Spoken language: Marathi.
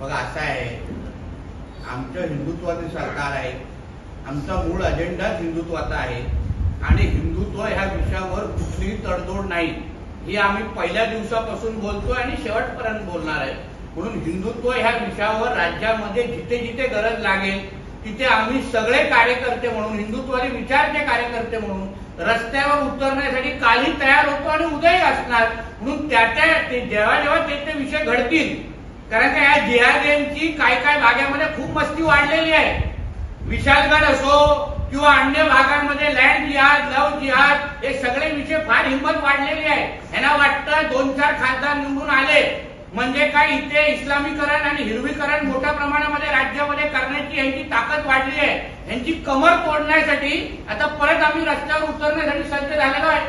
बघा हो, असं आहे आमचं हिंदुत्वाचं सरकार आहे. आमचा मूळ अजेंडा हिंदुत्वाचा आहे. आणि हिंदुत्व ह्या विषयावर कुठलीही तडजोड नाही. हे आम्ही पहिल्या दिवसापासून बोलतोय आणि शेवटपर्यंत बोलणार आहे. म्हणून हिंदुत्व ह्या विषयावर राज्यामध्ये जिथे जिथे गरज लागेल तिथे आम्ही सगळे कार्यकर्ते म्हणून हिंदुत्वादी विचारचे कार्यकर्ते म्हणून रस्त्यावर उतरण्यासाठी कालही तयार होतो आणि उद्याही असणार. म्हणून त्या त्या जेव्हा जेव्हा ते ते विषय घडतील कारण का या जिहाद्यांची काय काय भागामध्ये खूप मस्ती वाढलेली आहे. विशालगड असो किंवा अन्य भागांमध्ये लँड जिहाद लव जिहाद हे सगळे विषय फार हिंमत वाढलेली आहे. यांना वाटतं दोन चार खासदार निवडून आले. म्हणजे काय इथे इस्लामीकरण आणि हिरवीकरण मोठ्या प्रमाणामध्ये राज्य ताकद वाढली आहे. यांची कमर तोडण्यासाठी आता परत आम्ही रस्त्यावर उतरण्यासाठी सज्ज झालेलो आहे.